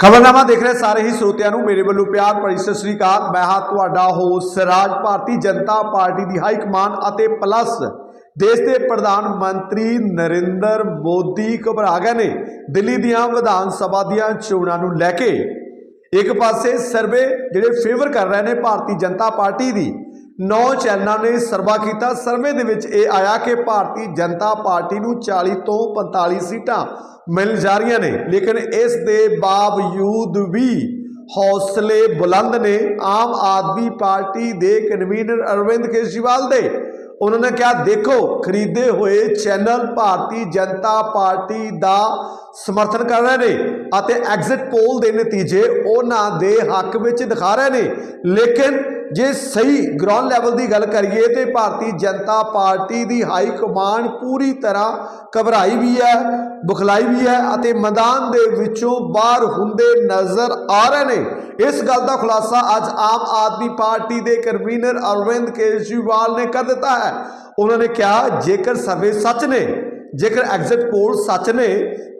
ਖਬਰਨਾਮਾ ਦੇਖ ਰਹੇ ਸਾਰੇ ਹੀ ਸਰੋਤਿਆਂ ਨੂੰ ਮੇਰੇ ਵੱਲੋਂ ਪਿਆਰ ਭਰੀ ਸਤਿ ਸ੍ਰੀ ਅਕਾਲ। ਮੈਂ ਹਾਂ ਤੁਹਾਡਾ ਹੋਸਟ ਰਾਜ ਭਾਰਤੀ ਜਨਤਾ ਪਾਰਟੀ ਦੀ ਹਾਈ ਕਮਾਨ ਅਤੇ ਪਲੱਸ ਦੇਸ਼ ਦੇ ਪ੍ਰਧਾਨ ਮੰਤਰੀ ਨਰਿੰਦਰ ਮੋਦੀ ਘਬਰਾ ਗਏ ਨੇ। ਦਿੱਲੀ ਦੀਆਂ ਵਿਧਾਨ ਸਭਾ ਦੀਆਂ ਚੋਣਾਂ ਨੂੰ ਲੈ ਕੇ ਇੱਕ ਪਾਸੇ ਸਰਵੇ ਜਿਹੜੇ ਫੇਵਰ ਕਰ ਰਹੇ ਨੇ ਭਾਰਤੀ ਜਨਤਾ ਪਾਰਟੀ ਦੀ ਨੌ ਚੈਨਲਾਂ ਨੇ ਸਰਵਾ ਕੀਤਾ। ਸਰਵੇ ਦੇ ਵਿੱਚ ਇਹ ਆਇਆ ਕਿ ਭਾਰਤੀ ਜਨਤਾ ਪਾਰਟੀ ਨੂੰ 40 ਤੋਂ 45 ਸੀਟਾਂ ਮਿਲ ਜਾ ਰਹੀਆਂ ਨੇ। ਲੇਕਿਨ ਇਸ ਦੇ ਬਾਵਜੂਦ ਵੀ ਹੌਸਲੇ ਬੁਲੰਦ ਨੇ ਆਮ ਆਦਮੀ ਪਾਰਟੀ ਦੇ ਕਨਵੀਨਰ ਅਰਵਿੰਦ ਕੇਜਰੀਵਾਲ ਦੇ। ਉਹਨਾਂ ਨੇ ਕਿਹਾ, ਦੇਖੋ, ਖਰੀਦੇ ਹੋਏ ਚੈਨਲ ਭਾਰਤੀ ਜਨਤਾ ਪਾਰਟੀ ਦਾ ਸਮਰਥਨ ਕਰ ਰਹੇ ਨੇ ਅਤੇ ਐਗਜ਼ਿਟ ਪੋਲ ਦੇ ਨਤੀਜੇ ਉਹਨਾਂ ਦੇ ਹੱਕ ਵਿੱਚ ਦਿਖਾ ਰਹੇ ਨੇ। ਲੇਕਿਨ ਜੇ ਸਹੀ ਗਰਾਊਂਡ ਲੈਵਲ ਦੀ ਗੱਲ ਕਰੀਏ ਤੇ ਭਾਰਤੀ ਜਨਤਾ ਪਾਰਟੀ ਦੀ ਹਾਈ ਕਮਾਂਡ ਪੂਰੀ ਤਰ੍ਹਾਂ ਘਬਰਾਈ ਵੀ ਹੈ, ਬੁਖਲਾਈ ਵੀ ਹੈ ਅਤੇ ਮੈਦਾਨ ਦੇ ਵਿੱਚੋਂ ਬਾਹਰ ਹੁੰਦੇ ਨਜ਼ਰ ਆ ਰਹੇ ਨੇ। ਇਸ ਗੱਲ ਦਾ ਖੁਲਾਸਾ ਅੱਜ ਆਮ ਆਦਮੀ ਪਾਰਟੀ ਦੇ ਕਨਵੀਨਰ ਅਰਵਿੰਦ ਕੇਜਰੀਵਾਲ ਨੇ ਕਰ ਦਿੱਤਾ ਹੈ। ਉਹਨਾਂ ਨੇ ਕਿਹਾ, ਜੇਕਰ ਸਰਵੇ ਸੱਚ ਨੇ, ਜੇਕਰ ਐਗਜ਼ਿਟ ਪੋਲ ਸੱਚ ਨੇ,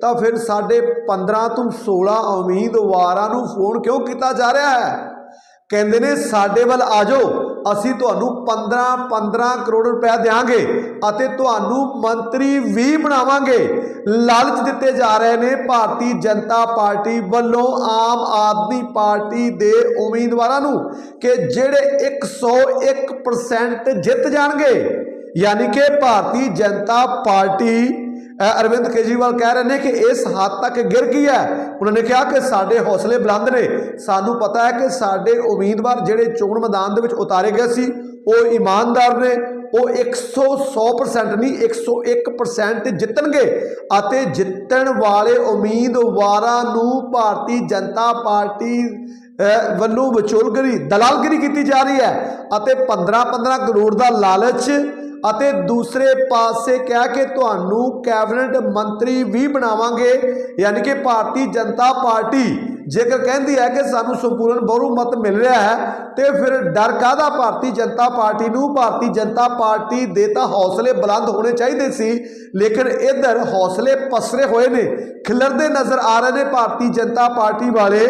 ਤਾਂ ਫਿਰ ਸਾਡੇ 15 ਤੋਂ 16 ਉਮੀਦਵਾਰਾਂ ਨੂੰ ਫੋਨ ਕਿਉਂ ਕੀਤਾ ਜਾ ਰਿਹਾ ਹੈ? ਕਹਿੰਦੇ ਨੇ, ਸਾਡੇ ਵੱਲ ਆ ਜਾਓ, ਅਸੀਂ ਤੁਹਾਨੂੰ 15 15 ਕਰੋੜ ਰੁਪਏ ਦੇਵਾਂਗੇ ਅਤੇ ਤੁਹਾਨੂੰ ਮੰਤਰੀ ਵੀ ਬਣਾਵਾਂਗੇ। ਲਾਲਚ ਦਿੱਤੇ ਜਾ ਰਹੇ ਨੇ ਭਾਰਤੀ ਜਨਤਾ ਪਾਰਟੀ ਵੱਲੋਂ ਆਮ ਆਦਮੀ ਪਾਰਟੀ ਦੇ ਉਮੀਦਵਾਰਾਂ ਨੂੰ ਕਿ ਜਿਹੜੇ 101% ਜਿੱਤ ਜਾਣਗੇ। ਯਾਨੀ ਕਿ ਭਾਰਤੀ ਜਨਤਾ ਪਾਰਟੀ ਅਰਵਿੰਦ ਕੇਜਰੀਵਾਲ ਕਹਿ ਰਹੇ ਨੇ ਕਿ ਇਸ ਹੱਦ ਤੱਕ ਗਿਰ ਗਈ ਹੈ। ਉਹਨਾਂ ਨੇ ਕਿਹਾ ਕਿ ਸਾਡੇ ਹੌਸਲੇ ਬੁਲੰਦ ਨੇ। ਸਾਨੂੰ ਪਤਾ ਹੈ ਕਿ ਸਾਡੇ ਉਮੀਦਵਾਰ ਜਿਹੜੇ ਚੋਣ ਮੈਦਾਨ ਦੇ ਵਿੱਚ ਉਤਾਰੇ ਗਏ ਸੀ, ਉਹ ਇਮਾਨਦਾਰ ਨੇ। ਉਹ 100% ਨਹੀਂ 101% ਜਿੱਤਣਗੇ ਅਤੇ ਜਿੱਤਣ ਵਾਲੇ ਉਮੀਦਵਾਰਾਂ ਨੂੰ ਭਾਰਤੀ ਜਨਤਾ ਪਾਰਟੀ ਵੱਲੋਂ ਵਿਚੋਲਗਰੀ, ਦਲਾਲਗਰੀ ਕੀਤੀ ਜਾ ਰਹੀ ਹੈ ਅਤੇ 15-15 ਕਰੋੜ ਦਾ ਲਾਲਚ ਅਤੇ ਦੂਸਰੇ ਪਾਸੇ ਕਹਿ ਕੇ ਤੁਹਾਨੂੰ ਕੈਬਨਿਟ ਮੰਤਰੀ ਵੀ ਬਣਾਵਾਂਗੇ, ਯਾਨੀ ਕਿ ਭਾਰਤੀ ਜਨਤਾ ਪਾਰਟੀ ਜੇਕਰ ਕਹਿੰਦੀ ਹੈ ਕਿ ਸਾਨੂੰ ਸੰਪੂਰਨ ਬਹੁਮਤ ਮਿਲ ਰਿਹਾ ਹੈ, ਤੇ ਫਿਰ ਡਰ ਕਾਹਦਾ? ਭਾਰਤੀ ਜਨਤਾ ਪਾਰਟੀ ਨੂੰ, ਭਾਰਤੀ ਜਨਤਾ ਪਾਰਟੀ ਦੇ ਤਾਂ ਹੌਸਲੇ ਬੁਲੰਦ ਹੋਣੇ ਚਾਹੀਦੇ ਸੀ, ਲੇਕਿਨ ਇਧਰ ਹੌਸਲੇ ਪਸਰੇ ਹੋਏ ਨੇ, ਖਿਲਰਦੇ ਨਜ਼ਰ ਆ ਰਹੇ ਨੇ ਭਾਰਤੀ ਜਨਤਾ ਪਾਰਟੀ ਵਾਲੇ।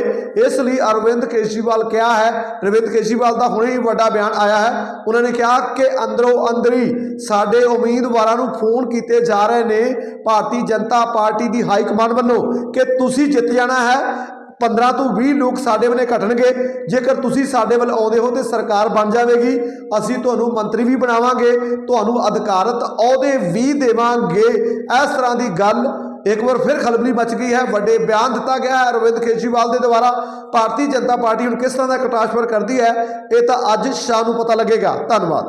ਇਸ ਲਈ ਅਰਵਿੰਦ ਕੇਜਰੀਵਾਲ ਕਿਹਾ ਹੈ, ਅਰਵਿੰਦ ਕੇਜਰੀਵਾਲ ਦਾ ਹੁਣੇ ਹੀ ਵੱਡਾ ਬਿਆਨ ਆਇਆ ਹੈ। ਉਹਨਾਂ ਨੇ ਕਿਹਾ ਕਿ ਅੰਦਰੋਂ ਅੰਦਰੀ ਸਾਡੇ ਉਮੀਦਵਾਰਾਂ ਨੂੰ ਫੋਨ ਕੀਤੇ ਜਾ ਰਹੇ ਨੇ, ਭਾਰਤੀ ਜਨਤਾ ਪਾਰਟੀ ਦੀ ਹਾਈ ਕਮਾਂਡ ਵੱਲੋਂ, ਕਿ ਤੁਸੀਂ ਜਿੱਤ ਜਾਣਾ ਹੈ। 15 ਤੋਂ 20 ਲੋਕ ਸਾਡੇ ਵੱਲੇ ਘਟਣਗੇ। ਜੇਕਰ ਤੁਸੀਂ ਸਾਡੇ ਵੱਲ ਆਉਂਦੇ ਹੋ ਤੇ ਸਰਕਾਰ ਬਣ ਜਾਵੇਗੀ, ਅਸੀਂ ਤੁਹਾਨੂੰ ਮੰਤਰੀ ਵੀ ਬਣਾਵਾਂਗੇ, ਤੁਹਾਨੂੰ ਅਧਿਕਾਰਤ ਅਹੁਦੇ ਵੀ ਦੇਵਾਂਗੇ। ਇਸ ਤਰ੍ਹਾਂ ਦੀ ਗੱਲ ਇੱਕ ਵਾਰ ਫਿਰ ਖਲਬਲੀ ਮਚ ਗਈ ਹੈ। ਵੱਡੇ ਬਿਆਨ ਦਿੱਤਾ ਗਿਆ ਹੈ ਅਰਵਿੰਦ ਕੇਜਰੀਵਾਲ ਦੇ ਦੁਆਰਾ। ਭਾਰਤੀ ਜਨਤਾ ਪਾਰਟੀ ਹੁਣ ਕਿਸ ਤਰ੍ਹਾਂ ਦਾ ਟ੍ਰਾਂਸਫਰ ਕਰਦੀ ਹੈ, ਇਹ ਤਾਂ ਅੱਜ ਸ਼ਾਮ ਨੂੰ ਪਤਾ ਲੱਗੇਗਾ। ਧੰਨਵਾਦ।